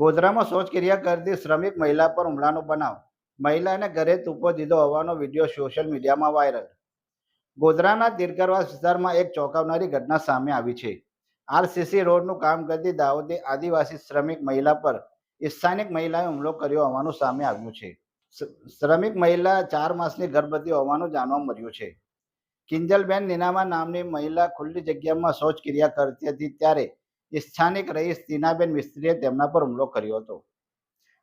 ગોધરામાં શૌચક્રિયા કરતી શ્રમિક મહિલા પર હુમલાનો બનાવ. મહિલાને ઘરે તૂપો દીધો હોવાનો વીડિયો સોશિયલ મીડિયામાં વાયરલ. ગોધરાના તીરકરવાસ વિસ્તારમાં એક ચોંકાવનારી ઘટના સામે આવી છે. આરસીસી રોડનું કામ કરતી દાહોદી આદિવાસી શ્રમિક મહિલા પર સ્થાનિક મહિલાએ હુમલો કર્યો હોવાનું સામે આવ્યું છે. શ્રમિક મહિલા ચાર માસની ગર્ભવતી હોવાનું જાણવા મળ્યું છે. કિંજલબેન નીનામા નામની મહિલા ખુલ્લી જગ્યામાં શૌચક્રિયા કરતી હતી ત્યારે સ્થાનિક રહીશ ટીનાબેન મિસ્ત્રીએ તેમના પર હુમલો કર્યો હતો.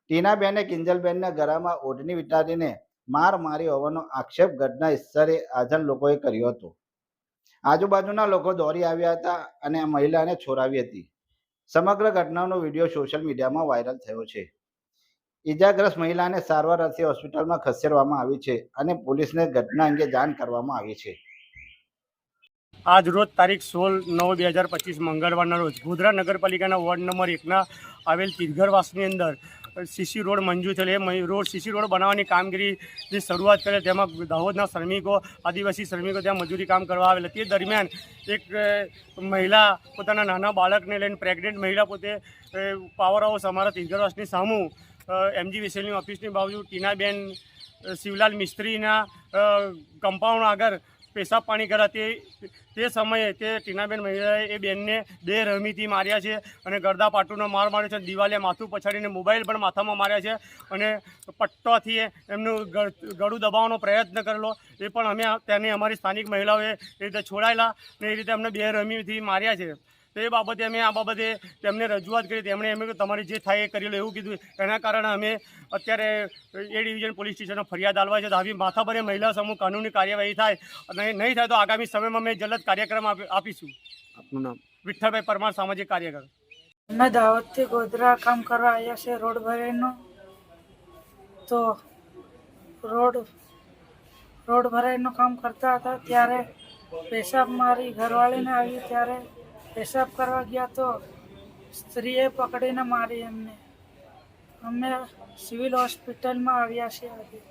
ટીનાબેને કિંજલબેનના ગળામાં ઓઢણી વિટાડીને માર મારી હોવાનો આક્ષેપ ઘટના સ્થળે હાજર લોકોએ કર્યો હતો. આજુબાજુના લોકો દોડી આવ્યા હતા અને મહિલાને છોડાવી હતી. સમગ્ર ઘટનાનો વીડિયો સોશિયલ મીડિયામાં વાયરલ થયો છે. ઈજાગ્રસ્ત મહિલાને સારવાર અર્થે હોસ્પિટલમાં ખસેડવામાં આવી છે અને પોલીસને ઘટના અંગે જાણ કરવામાં આવી છે. આજ રોજ તારીખ સોળ નવ બે હજાર પચીસ મંગળવારના રોજ ગોધરા નગરપાલિકાના વોર્ડ નંબર એકના આવેલ તીરઘરવાસની અંદર સીસી રોડ મંજૂર થયેલ. એ રોડ સીસી રોડ બનાવવાની કામગીરીની શરૂઆત કરે તેમાં દાહોદના શ્રમિકો, આદિવાસી શ્રમિકો ત્યાં મજૂરી કામ કરવા આવેલા. તે દરમિયાન એક મહિલા પોતાના નાના બાળકને લઈને પ્રેગ્નેન્ટ મહિલા પોતે પાવર હાઉસ અમારા તીરઘરવાસની સામુ એમજી વિસેલની ઓફિસની બાજુ ટીનાબેન શિવલાલ મિસ્ત્રીના કમ્પાઉન્ડ આગળ પેશાબ પાણી કર્યા તે તે સમયે તે ટીનાબેન મહિલાએ એ બેનને બે રમીથી માર્યા છે અને ગરદા પાટુનો માર માર્યો છે, દિવાલે માથું પછાડીને મોબાઈલ પણ માથામાં માર્યા છે અને પટ્ટોથી એમનું ગળું દબાવવાનો પ્રયત્ન કરેલો. એ પણ અમે તેને અમારી સ્થાનિક મહિલાઓએ એ રીતે છોડાયેલા અને એ રીતે અમને બે રમીથી માર્યા છે. તો એ બાબતે અમે આ બાબતે તેમને રજૂઆત કરી. તેમણે એમ તમારી તમારે જે થાય એ કરી લો. એવું કીધું. એના કારણે અમે અત્યારે એ ડિવિઝન પોલીસ સ્ટેશનમાં ફરિયાદ આલવા છે. તો આવી માથાભરે મહિલા સમૂહ કાનૂની કાર્યવાહી થાય અને નહીં થાય તો આગામી સમયમાં અમે જલદ કાર્યક્રમ આપીશું. આપનું નામ? વિઠ્ઠલભાઈ પરમાર સામાજિક કાર્યકર. અમે દાવતથી ગોધરા કામ કરવા આવ્યા છે રોડ ભરાઈનો તો રોડ રોડ ભરાઈનું કામ કરતા હતા. ત્યારે પેશાબ મારી ઘરવાળીને આવી ત્યારે પેશાબ કરવા ગયા તો સ્ત્રીએ પકડીને મારી એમને. અમે સિવિલ હોસ્પિટલમાં આવ્યા છીએ આજે.